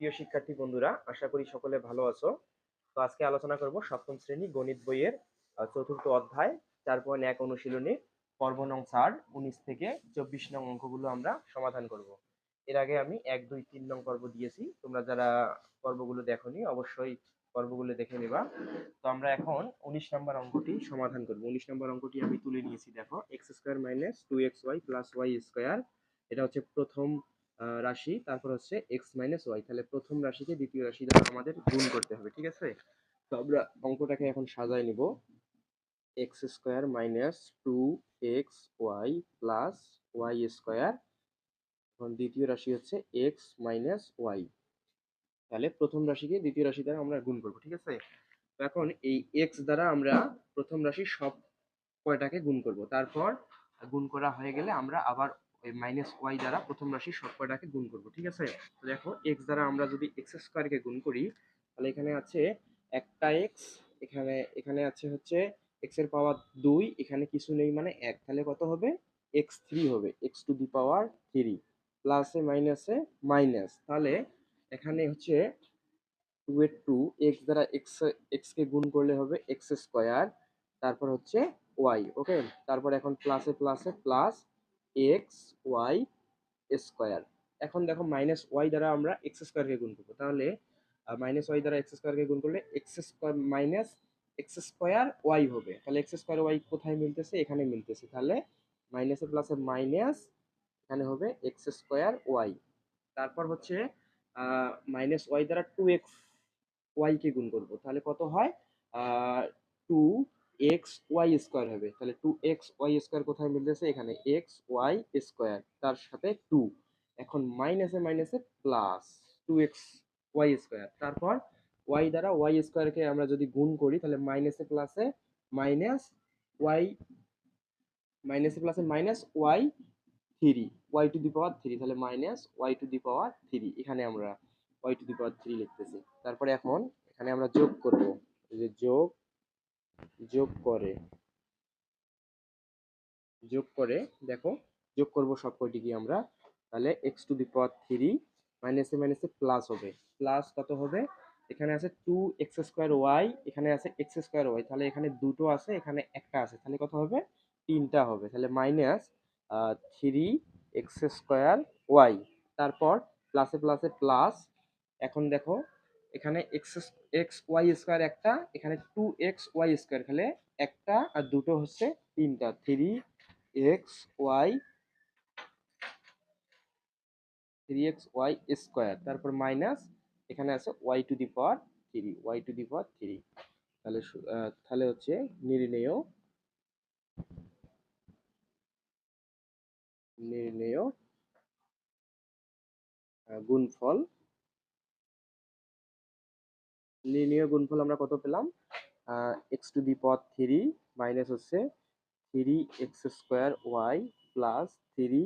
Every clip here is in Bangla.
প্রিয় শিক্ষার্থী বন্ধুরা, আশা করি সকলে ভালো আছো। তো আজকে আলোচনা করব সপ্তম শ্রেণি গণিত বইয়ের চতুর্থ অধ্যায়, চার পয়েন্ট এক অনুশীলনী, পর্ব নং চার, উনিশ থেকে চব্বিশ নং অঙ্কগুলো আমরা সমাধান করব। এর আগে আমি এক, দুই, তিন নং পর্ব দিয়েছি। তোমরা যারা পর্বগুলো দেখোনি, অবশ্যই পর্বগুলো দেখে নেবা। তো আমরা এখন উনিশ নম্বর অঙ্কটি সমাধান করব। উনিশ নম্বর অঙ্কটি আমি তুলে নিয়েছি, দেখো, x square minus two x y plus y square. এটা হচ্ছে প্রথম রাশি, তারপর হচ্ছে এক্স মাইনাস ওয়াই তাহলে প্রথম রাশিকে দ্বিতীয় রাশি দ্বারা আমাদের গুণ করতে হবে, ঠিক আছে? তো আমরা অঙ্কটাকে এখন সাজায় নিব। X square minus two x y plus y square এখন দ্বিতীয় রাশি হচ্ছে এক্স মাইনাস ওয়াই তাহলে প্রথম রাশিকে দ্বিতীয় রাশি দ্বারা আমরা গুণ করব, ঠিক আছে? তো এখন এই এক্স দ্বারা আমরা প্রথম রাশি সব কয়টাকে গুণ করব, তারপর গুণ করা হয়ে গেলে আমরা আবার ওই মাইনাস ওয়াই দ্বারা প্রথম রাশি সব কয়টাকে গুণ করব, ঠিক আছে? তো দেখো এক্স দ্বারা আমরা যদি এক্স স্কোয়ারকে গুণ করি, তাহলে এখানে আছে একটা এক্স এখানে এখানে আছে হচ্ছে এক্সের পাওয়ার দুই, এখানে কিছু নেই মানে এক। তাহলে কত হবে? এক্স থ্রি হবে x to the power three প্লাসে মাইনাসে মাইনাস তাহলে এখানে হচ্ছে টু এর টু এক্স দ্বারা এক্স এক্স কে গুণ করলে হবে এক্স স্কোয়ার তারপর হচ্ছে ওয়াই ওকে তারপর এখন প্লাসে প্লাসে প্লাস এক্স ওয়াই স্কোয়ার। এখন দেখো মাইনাস ওয়াই দ্বারা আমরা এক্স স্কোয়ারকে গুণ করব। তাহলে মাইনাস ওয়াই দ্বারা এক্স স্কোয়ারকে গুণ করলে x square minus x square y হবে। তাহলে এক্স স্কোয়ার ওয়াই কোথায় মিলতেছে? এখানে মিলতেছে। তাহলে মাইনাসে প্লাসে মাইনাস এখানে হবে এক্স স্কোয়ার ওয়াই তারপর হচ্ছে মাইনাস ওয়াই দ্বারা টু এক্স ওয়াইকে গুণ করব। তাহলে কত হয়? টু এক্স ওয়াই স্কোয়ার হবে। তাহলে টু এক্স ওয়াই স্কোয়ার কোথায় মিলতেছে? এখানে এক্স ওয়াই স্কোয়ার, তার সাথে টু এখন মাইনাসে মাইনাসে plus two x y square. তারপর ওয়াই দ্বারা ওয়াই স্কোয়ারকে আমরা যদি গুণ করি, তাহলে মাইনাসে প্লাসে মাইনাস ওয়াই মাইনাসে প্লাসে minus y three y to the power three তাহলে minus y to the power three এখানে আমরা y to the power three লিখতেছি। তারপরে এখন এখানে আমরা যোগ করব। যে যোগ যোগ করে যোগ করে, দেখো, যোগ করব সব কয়টিকে আমরা, তাহলে x to the power three মাইনাসে মাইনাসে প্লাস হবে। প্লাস কত হবে? এখানে আছে টু এক্স স্কোয়ার ওয়াই এখানে আছে এক্স স্কোয়ার ওয়াই তাহলে এখানে দুটো আছে, এখানে একটা আছে, তাহলে কত হবে? তিনটা হবে, তাহলে minus three x square y তারপর প্লাসে প্লাসে প্লাস এখন দেখো এখানে এক্স এক্স ওয়াই স্কোয়ার একটা, এখানে টু এক্স ওয়াই স্কোয়ার খেলে একটা আর দুটো হচ্ছে তিনটা। Three x y three x y square তারপর মাইনাস এখানে আছে y to the power three y to the power three তাহলে তাহলে হচ্ছে নির্ণেয় নির্ণেয় গুণফল নির্ণেয় গুণফল আমরা কত পেলাম? X to the power three minus হচ্ছে three x square y plus three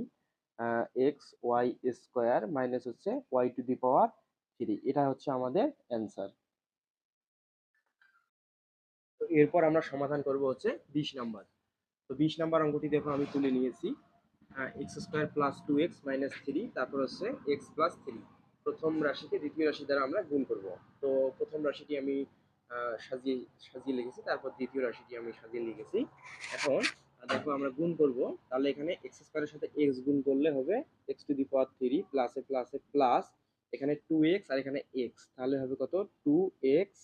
x y square minus হচ্ছে y to the power three এটা হচ্ছে আমাদের অ্যান্সার তো এরপর আমরা সমাধান করব হচ্ছে বিশ নাম্বার। তো বিশ নাম্বার অঙ্কটি দেখো, আমি তুলে নিয়েছি। X square plus two x minus three তারপর হচ্ছে এক্স প্লাস থ্রি প্রথম রাশিকে দ্বিতীয় রাশি দ্বারা আমরা গুণ করব। তো প্রথম রাশিটি আমি সাজিয়ে সাজিয়ে লিখেছি, তারপর দ্বিতীয় রাশিটি আমি সাজিয়ে লিখেছি। এখন দেখো আমরা গুণ করব, তাহলে এখানে এক্স স্কোয়ারের সাথে এক্স গুণ করলে হবে x to the power three প্লাসে প্লাসে প্লাস এখানে টু এক্স আর এখানে এক্স তাহলে হবে কত? টু এক্স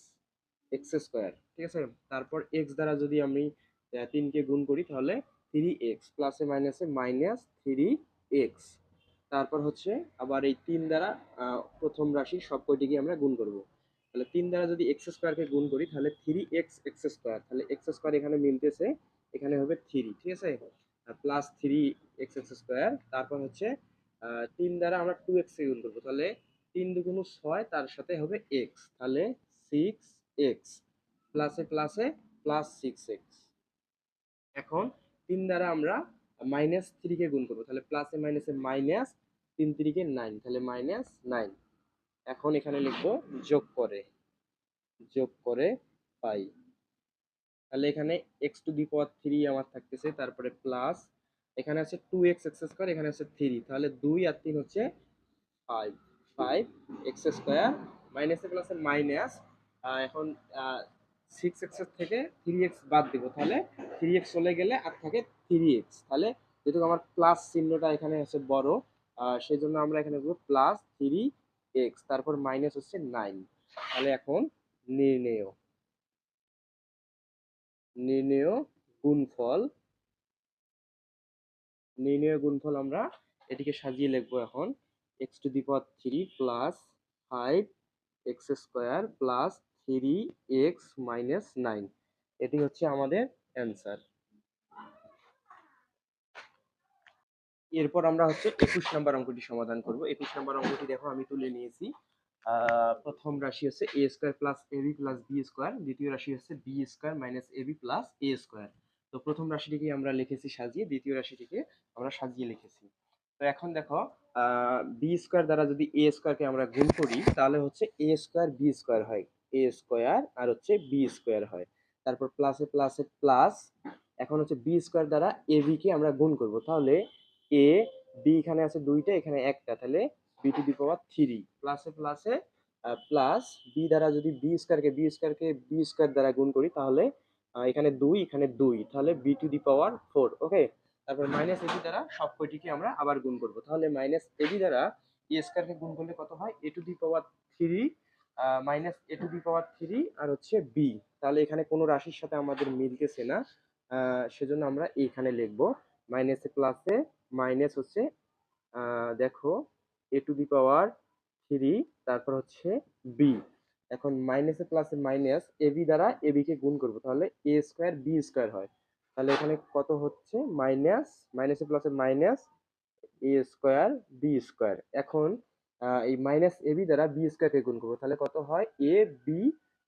এক্স স্কোয়ার ঠিক আছে? তারপর এক্স দ্বারা যদি আমি তিনকে গুণ করি তাহলে থ্রি এক্স প্লাসে মাইনাসে মাইনাস থ্রি এক্স তারপর হচ্ছে আবার এই তিন দ্বারা প্রথম রাশির সব কয়টিকে আমরা গুণ করব। তাহলে তিন দ্বারা যদি এক্স স্কোয়ারকে গুণ করি, তাহলে থ্রি এক্স এক্স স্কোয়ার। তাহলে এক্স স্কোয়ার এখানে মিলতেছে, এখানে হবে থ্রি, ঠিক আছে? Plus three x x square, তারপর হচ্ছে তিন দ্বারা আমরা টু এক্স গুণ করব। তাহলে তিন দুগুণ ছয়, তার সাথে হবে এক্স। তাহলে সিক্স এক্স, প্লাসে প্লাসে প্লাস সিক্স এক্স। এখন তিন দ্বারা আমরা মাইনাস থ্রিকে গুণ করব। তাহলে প্লাসে মাইনাসে মাইনাস তিন তিরিকে নাইন তাহলে মাইনাস নাইন এখন এখানে লিখব যোগ করে যোগ করে পাই। তাহলে এখানে x to the power three আমার থাকতেছে, তারপরে প্লাস এখানে আছে টু এক্স এক্স স্কোয়ার এখানে আছে থ্রি তাহলে দুই আর তিন হচ্ছে ফাইভ ফাইভ এক্স স্কোয়ার মাইনাসে প্লাসে মাইনাস এখন সিক্স এক্স থেকে থ্রি এক্স বাদ দিব। তাহলে থ্রি এক্স চলে গেলে আর থাকে থ্রি এক্স তাহলে যেহেতু আমার প্লাস চিহ্নটা এখানে হচ্ছে বড় সেই জন্য আমরা এখানে দেবো প্লাস থ্রি এক্স তারপর মাইনাস হচ্ছে নাইন তাহলে এখন নির্ণেয়। নির্ণেয় গুণফল। নির্ণেয় গুণফল আমরা এটিকে সাজিয়ে লিখব এখন। X to the power three plus five x square plus three x minus nine এটি হচ্ছে আমাদের অ্যান্সার এরপর আমরা হচ্ছে একুশ নাম্বার অঙ্কটি সমাধান করব। একুশ নাম্বার অঙ্কটি দেখো, আমি তুলে নিয়েছি। প্রথম রাশি হচ্ছে a square plus a b plus b square দ্বিতীয় রাশি হচ্ছে b square minus a b plus a square তো প্রথম রাশিটিকে আমরা লিখেছি সাজিয়ে, দ্বিতীয় রাশিটিকে আমরা সাজিয়ে লিখেছি। তো এখন দেখো বি স্কোয়ার দ্বারা যদি এ স্কোয়ারকে আমরা গুণ করি, তাহলে হচ্ছে এ স্কোয়ার বি স্কোয়ার হয়। এ স্কোয়ার আর হচ্ছে বি স্কোয়ার হয়। তারপর প্লাসে প্লাসে প্লাস এখন হচ্ছে বি স্কোয়ার দ্বারা এ বি কে আমরা গুণ করব। তাহলে এ বি এখানে আছে দুইটা, এখানে একটা। তাহলে b to the power three প্লাসে প্লাসে প্লাস বি দ্বারা যদি বি স্কোয়ারকে বি স্কোয়ারকে বি স্কোয়ার দ্বারা গুণ করি, তাহলে এখানে দুই এখানে দুই। তাহলে b to the power four okay তারপর মাইনাস এবি দ্বারা সব কয়টিকে আমরা আবার গুণ করব। তাহলে মাইনাস এবি দ্বারা এ স্কোয়ারকে গুণ করলে কত হয়? A to the power three minus a to the power three আর হচ্ছে বি তাহলে এখানে কোনো রাশির সাথে আমাদের মিলতেছে না সেজন্য আমরা এইখানে লিখব। মাইনাসে প্লাসে মাইনাস হচ্ছে দেখো এ টু দি পাওয়ার থ্রি তারপর হচ্ছে বি এখন মাইনাসে প্লাসে মাইনাস এ বি দ্বারা এ বি কে গুণ করব, তাহলে এ স্কোয়ার বি স্কোয়ার হয়। তাহলে এখানে কত হচ্ছে? মাইনাস মাইনাসে প্লাসে minus a square b square এখন এই মাইনাস এ বি দ্বারা বি স্কোয়ারকে গুণ করব, তাহলে কত হয়? এ বি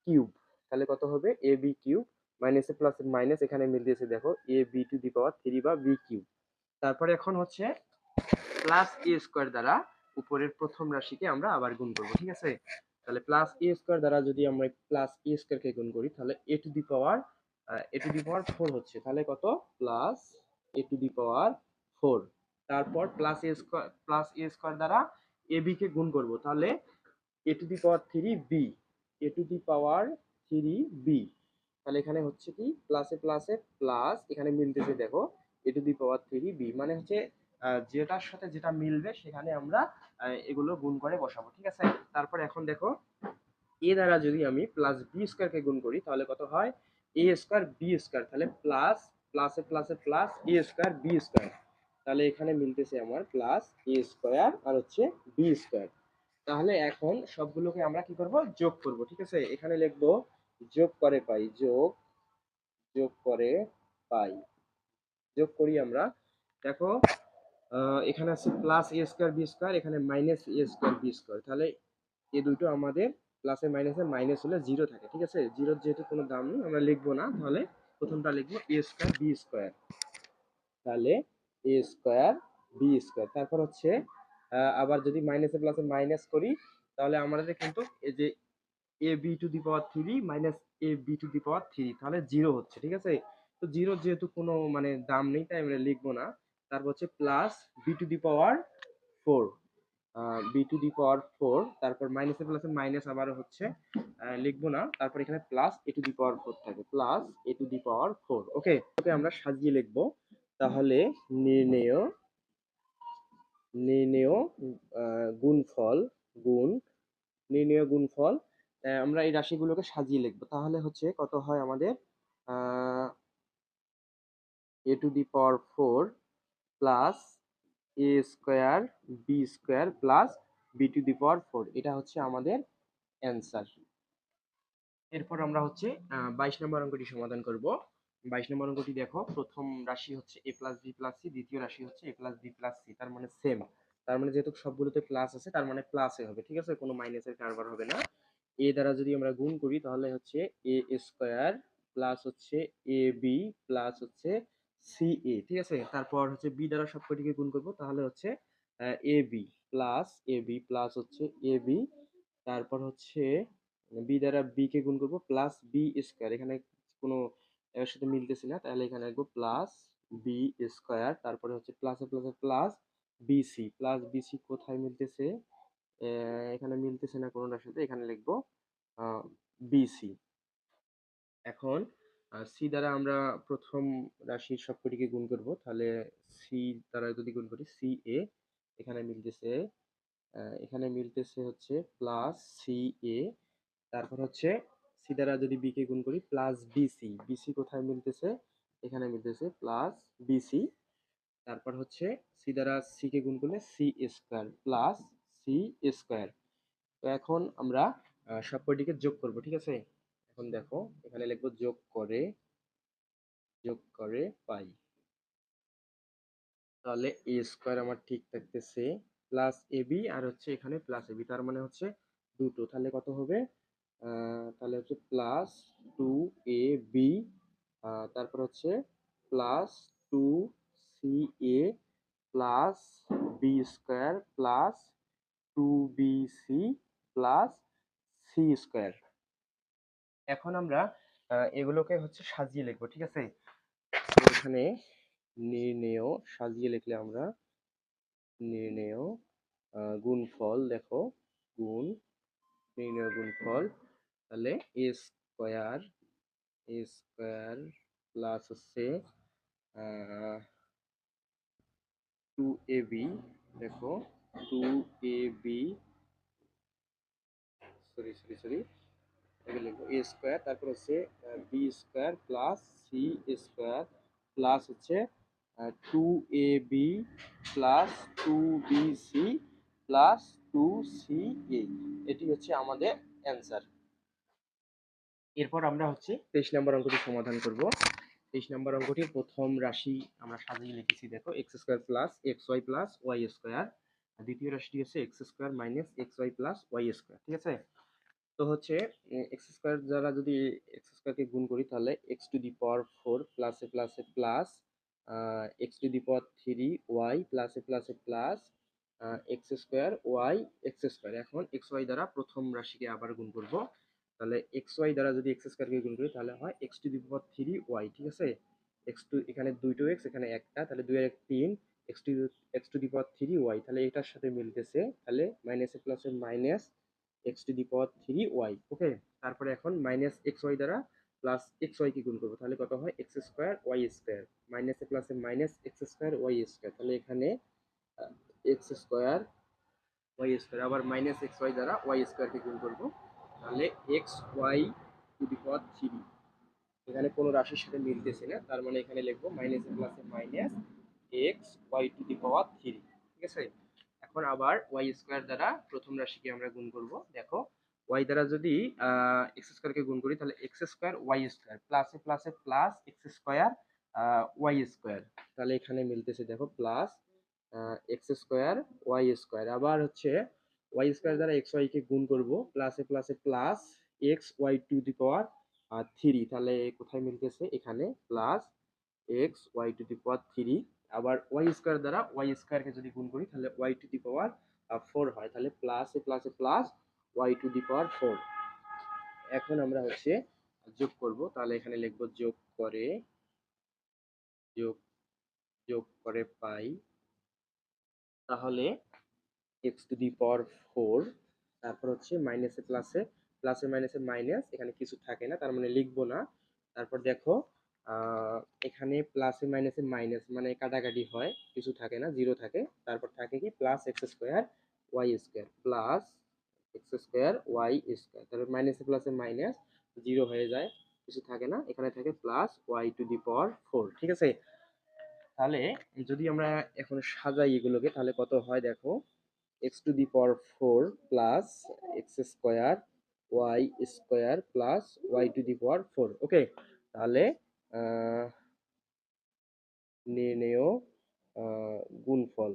কিউব তাহলে কত হবে? এ বি কিউব মাইনাসে প্লাসে মাইনাস এখানে মিল দিয়েছে, দেখো a b to the power three বা বি কিউব তারপরে এখন হচ্ছে প্লাস এ স্কোয়ার দ্বারা উপরের প্রথম রাশিকে আমরা আবার গুণ করব, ঠিক আছে? তাহলে প্লাস এ স্কোয়ার দ্বারা যদি আমরা প্লাস এ স্কোয়ারকে গুণ করি, তাহলে a to the power a to the power four হচ্ছে। তাহলে কত? Plus a to the power four তারপর plus a square plus a square দ্বারা এ বি কে গুণ করব, তাহলে a to the power three b a to the power three b তাহলে এখানে হচ্ছে কি? প্লাসে প্লাসে প্লাস এখানে মিলতেছে দেখো a to the power three b মানে হচ্ছে যেটার সাথে যেটা মিলবে সেখানে আমরা এগুলো গুণ করে বসাবো, ঠিক আছে? তারপর এখন দেখো এ দ্বারা যদি আমি প্লাস বি স্কোয়ারকে গুণ করি, তাহলে কত হয়? এ স্কোয়ার বি স্কোয়ার তাহলে প্লাস প্লাসে প্লাসে plus a square b square তাহলে এখানে মিলতেছে আমার প্লাস এ স্কোয়ার আর হচ্ছে বি স্কোয়ার তাহলে এখন সবগুলোকে আমরা কি করব? যোগ করব, ঠিক আছে? এখানে লিখব, যোগ করে পাই, যোগ যোগ করে পাই। যোগ করি আমরা। দেখো এখানে আছে plus a square b square এখানে minus a square b square তাহলে এই দুটো আমাদের প্লাসে মাইনাসে মাইনাস হলে জিরো থাকে, ঠিক আছে? জিরোর যেহেতু কোনো দাম নেই, আমরা লিখব না। তাহলে প্রথমটা লিখব এ স্কোয়ার বি স্কোয়ার তাহলে এ স্কোয়ার বি স্কোয়ার তারপর হচ্ছে আবার যদি মাইনাসে প্লাসে মাইনাস করি, তাহলে আমাদের কিন্তু এই যে a b to the power three minus a b to the power three তাহলে জিরো হচ্ছে, ঠিক আছে? তো জিরো যেহেতু কোনো মানে দাম নেই, তাই আমরা লিখব না। তারপর হচ্ছে plus B to the power four B to the power four তারপর মাইনাসে প্লাসে মাইনাস আবার হচ্ছে লিখব না। তারপর এখানে plus A to the power four থাকে। Plus A to the power four okay okay, আমরা সাজিয়ে লিখব। তাহলে নির্ণেয় নির্ণেয় গুণফল, গুণ, নির্ণেয় গুণফল আমরা এই রাশিগুলোকে সাজিয়ে লিখব। তাহলে হচ্ছে কত হয় আমাদের? A to the power four plus A square B square plus B to the power four এটা হচ্ছে আমাদের অ্যান্সার এরপর আমরা হচ্ছে বাইশ নম্বর অঙ্কটি সমাধান করব। বাইশ নম্বর অঙ্কটি দেখো, প্রথম রাশি হচ্ছে A plus B plus C দ্বিতীয় রাশি হচ্ছে A plus B plus C তার মানে সেম তার মানে যেহেতু সবগুলোতে প্লাস আছে, তার মানে প্লাসে হবে, ঠিক আছে? কোনো মাইনাসের কারবার হবে না। এ দ্বারা যদি আমরা গুণ করি, তাহলে হচ্ছে এ স্কোয়ার প্লাস হচ্ছে এ বি প্লাস হচ্ছে সি এ, ঠিক আছে? তারপর হচ্ছে বি দ্বারা সবকটিকে গুণ করব। তাহলে হচ্ছে A B plus A B plus হচ্ছে এ বি। তারপর হচ্ছে, বি দ্বারা বি কে গুণ করব প্লাস বি স্কোয়ার। এখানে কোনো এর সাথে মিলতেছে না। তাহলে এখানে লিখব প্লাস বি স্কোয়ার। তারপরে হচ্ছে প্লাসে প্লাসে প্লাস বিসি প্লাস বিসি কোথায় মিলতেছে? এখানে মিলতেছে না কোনোটার সাথে। এখানে লিখব বিসি এখন সি দ্বারা আমরা প্রথম রাশির সবকটিকে গুণ করব। তাহলে সি দ্বারা যদি গুণ করি সি এ এখানে মিলতেছে এখানে মিলতেছে হচ্ছে প্লাস সি এ তারপর হচ্ছে সি দ্বারা যদি বি কে গুণ করি প্লাস বিসি বিসি কোথায় মিলতেছে? এখানে মিলতেছে প্লাস বিসি তারপর হচ্ছে সি দ্বারা সি কে গুণ করলে C square plus C square তো এখন আমরা সবকটিকে যোগ করব, ঠিক আছে? এখন দেখো, এখানে লিখব যোগ করে যোগ করে পাই। তাহলে এ স্কোয়ার আমার ঠিক থাকতেছে, প্লাস এ বি আর হচ্ছে এখানে প্লাস এ বি, তার মানে হচ্ছে দুটো। তাহলে কত হবে? তাহলে হচ্ছে প্লাস টু এ বি তারপর হচ্ছে plus two C A plus B square plus two B C plus C square. এখন আমরা এগুলোকে হচ্ছে সাজিয়ে লিখব, ঠিক আছে? এখানে নির্ণেয়, সাজিয়ে লিখলে আমরা নির্ণেয় গুণফল দেখো, গুণ, নির্ণেয় গুণফল, তাহলে A square A square plus হচ্ছে টু এ বি দেখো two A B sorry sorry sorry এটাকে লিখব এ স্কোয়ার তারপর হচ্ছে B square plus C square plus হচ্ছে two A B plus two B C plus two C A এটি হচ্ছে আমাদের অ্যান্সার এরপর আমরা হচ্ছে তেইশ নম্বর অঙ্কটি সমাধান করব। তেইশ নম্বর অঙ্কটির প্রথম রাশি আমরা সাজিয়ে লিখেছি দেখো X square plus X Y plus Y square দ্বিতীয় রাশিটি হচ্ছে X square minus X Y plus Y square ঠিক আছে? তো হচ্ছে এক্স স্কোয়ার দ্বারা যদি এক্স স্কোয়ারকে গুণ করি, তাহলে X to the power four প্লাসে প্লাসে plus X to the power three Y প্লাসে প্লাসে plus X square Y X square এখন এক্স ওয়াই দ্বারা প্রথম রাশিকে আবার গুণ করব। তাহলে এক্স ওয়াই দ্বারা যদি এক্স স্কোয়ারকে গুণ করি, তাহলে হয় X to the power three Y ঠিক আছে? এক্স টু এখানে দুইটো এক্স এখানে একটা, তাহলে দুই এক তিন X two X to the power three Y তাহলে এটার সাথে মিলতেছে, তাহলে মাইনাসে প্লাসে minus X to the power three Y okay তারপরে এখন মাইনাস এক্স ওয়াই দ্বারা প্লাস এক্স ওয়াই কি গুণ করব, তাহলে কত হয়? এক্স স্কোয়ার ওয়াই স্কোয়ার মাইনাসে প্লাসে minus X square Y square তাহলে এখানে এক্স স্কোয়ার ওয়াই স্কোয়ার আবার মাইনাস এক্স ওয়াই দ্বারা ওয়াই স্কোয়ারকে গুণ করব, তাহলে X Y to the power three এখানে কোনো রাশির সাথে মিলতেছে না, তার মানে এখানে লিখব মাইনাস প্লাসে minus X Y to the power three ঠিক আছে? এখন আবার ওয়াই স্কোয়ার দ্বারা প্রথম রাশিকে আমরা গুণ করব। দেখো ওয়াই দ্বারা যদি এক্স স্কোয়ারকে গুণ করি, তাহলে এক্স স্কোয়ার ওয়াই স্কোয়ার প্লাসে প্লাসে plus X square Y square তাহলে এখানে মিলতেছে দেখো plus X square Y square আবার হচ্ছে ওয়াই স্কোয়ার দ্বারা এক্স ওয়াই কে গুণ করব প্লাসে প্লাসে plus X Y to the power three তাহলে কোথায় মিলতেছে? এখানে plus X Y to the power three আবার ওয়াই স্কোয়ার দ্বারা ওয়াই স্কোয়ারকে যদি গুণ করি, তাহলে Y to the power four হয়। তাহলে প্লাসে প্লাসে plus Y to the power four এখন আমরা হচ্ছে যোগ করব। তাহলে এখানে লিখব যোগ করে, যোগ যোগ করে পাই। তাহলে X to the power four তারপর হচ্ছে মাইনাসে প্লাসে প্লাসে মাইনাসে মাইনাস এখানে কিছু থাকে না, তার মানে লিখব না। তারপর দেখো এখানে প্লাসে মাইনাসে মাইনাস মানে কাটাকাটি হয়, কিছু থাকে না জিরো থাকে। তারপর থাকে কি? Plus X square Y square plus X square Y square তারপর মাইনাসে প্লাসে মাইনাস জিরো হয়ে যায়, কিছু থাকে না। এখানে থাকে plus Y to the power four ঠিক আছে? তাহলে যদি আমরা এখন সাজাই এগুলোকে, তাহলে কত হয় দেখো? X to the power four plus X square Y square plus Y to the power four okay তাহলে নির্ণেয় গুণফল।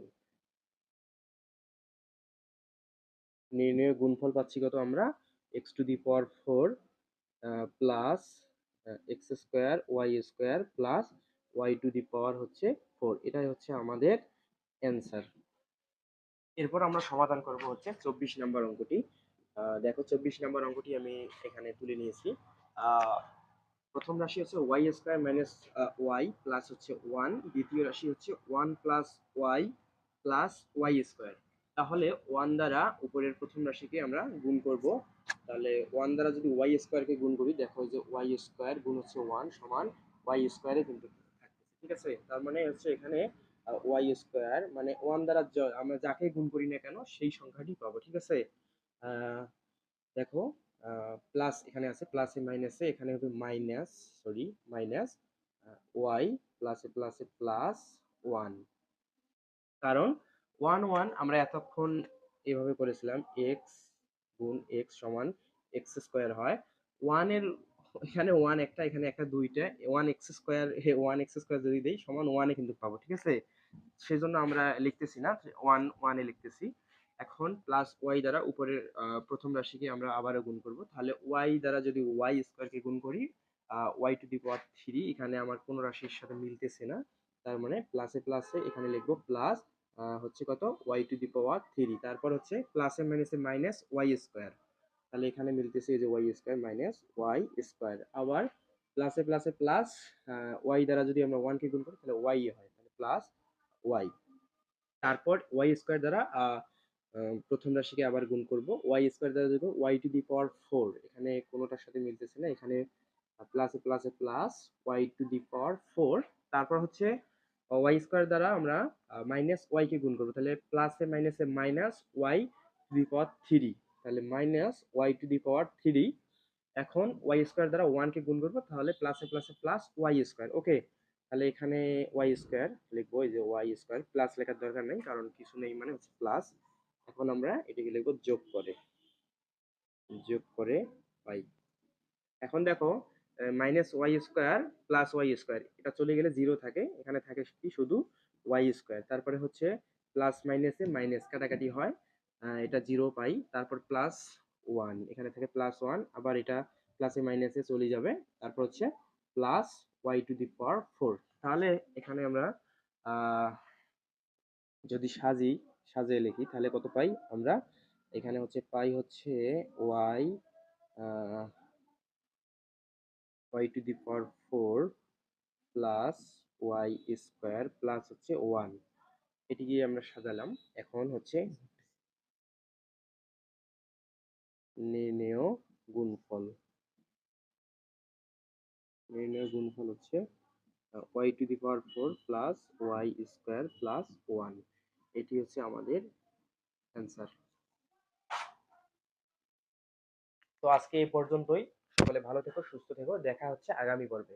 নির্ণেয় গুণফল পাচ্ছি কত আমরা? X to the power four plus X square Y square plus Y to the power হচ্ছে ফোর এটাই হচ্ছে আমাদের অ্যান্সার এরপর আমরা সমাধান করব হচ্ছে চব্বিশ নম্বর অঙ্কটি। দেখো চব্বিশ নম্বর অঙ্কটি আমি এখানে তুলে নিয়েছি। প্রথম রাশি হচ্ছে Y square minus Y plus হচ্ছে ওয়ান। দ্বিতীয় রাশি হচ্ছে one plus Y plus Y square. তাহলে ওয়ান দ্বারা উপরের প্রথম রাশিকে আমরা গুণ করব। তাহলে ওয়ান দ্বারা যদি ওয়াই স্কোয়ারকে গুণ করি, দেখো যে ওয়াই স্কোয়ার গুণ হচ্ছে ওয়ান সমান ওয়াই স্কোয়ারে কিন্তু ঠিক আছে? তার মানে হচ্ছে এখানে ওয়াই স্কোয়ার মানে ওয়ান দ্বারা আমরা যাকে গুণ করি না কেন, সেই সংখ্যাটি পাবো। ঠিক আছে? দেখো প্লাস এখানে আছে প্লাসে মাইনাসে এখানে হবে মাইনাস সরি মাইনাস ওয়াই প্লাসে প্লাসে প্লাস ওয়ান কারণ ওয়ান ওয়ান আমরা এতক্ষণ এভাবে করেছিলাম এক্স গুণ এক্স সমান এক্স স্কোয়ার হয়। ওয়ানের এখানে ওয়ান একটা, এখানে একটা, দুইটা one X square one X square যদি দিই, সমান ওয়ানে কিন্তু পাবো, ঠিক আছে? সেজন্য আমরা লিখতেছি না ওয়ান ওয়ানে লিখতেছি। এখন প্লাস ওয়াই দ্বারা উপরের প্রথম রাশিকে আমরা আবারও গুণ করব। তাহলে ওয়াই দ্বারা যদি ওয়াই স্কোয়ারকে গুণ করি Y to the power three এখানে আমার কোনো রাশির সাথে মিলতেছে না। তার মানে প্লাসে প্লাসে এখানে লিখব প্লাস হচ্ছে কত? Y to the power three তারপর হচ্ছে প্লাসে মাইনাসে মাইনাস ওয়াই স্কোয়ার তাহলে এখানে মিলতেছে এই যে Y square minus Y square আবার প্লাসে প্লাসে প্লাস ওয়াই দ্বারা যদি আমরা ওয়ানকে গুণ করি, তাহলে ওয়াই হয়, তাহলে প্লাস ওয়াই তারপর ওয়াই স্কোয়ার দ্বারা প্রথম রাশিকে আবার গুণ করব। ওয়াই স্কোয়ার দ্বারা দেখো Y to the power four এখানে কোনোটার সাথে মিলতেছে না, এখানে প্লাসে প্লাসে plus Y to the power four তারপর হচ্ছে ওয়াই স্কোয়ার দ্বারা আমরা মাইনাস ওয়াই কে গুণ করব। তাহলে প্লাসে মাইনাসে minus Y to the power three তাহলে minus Y to the power three এখন ওয়াই স্কোয়ার দ্বারা ওয়ান কে গুণ করব, তাহলে প্লাসে প্লাসে প্লাস ওয়াই স্কোয়ার ওকে, তাহলে এখানে ওয়াই স্কোয়ার লিখব, এই যে ওয়াই স্কোয়ার প্লাস লেখার দরকার নেই, কারণ কিছু নেই মানে হচ্ছে প্লাস এখন আমরা এটাকে লিখব যোগ করে। যোগ করে ওয়াই এখন দেখো minus Y square plus Y square এটা চলে গেলে জিরো থাকে, এখানে থাকে কি শুধু ওয়াই স্কোয়ার তারপরে হচ্ছে প্লাস মাইনাসে মাইনাস কাটাকাটি হয় এটা জিরো পাই, তারপর প্লাস ওয়ান এখানে থাকে প্লাস ওয়ান আবার এটা প্লাসে মাইনাসে চলে যাবে, তারপর হচ্ছে plus Y to the power four তাহলে এখানে আমরা যদি সাজি সাজিয়ে লিখি, তাহলে কত পাই? আমরা এখানে হচ্ছে পাই হচ্ছে Y Y to the power four plus Y square plus হচ্ছে ওয়ান এটিকে আমরা সাজালাম। এখন হচ্ছে নির্ণেয় গুণফল। নির্ণেয় গুণফল হচ্ছে Y to the power four plus Y square plus one এটি হচ্ছে আমাদের অ্যান্সার তো আজকে এই পর্যন্তই। সকলে ভালো থেকো, সুস্থ থেকো। দেখা হচ্ছে আগামী পর্বে।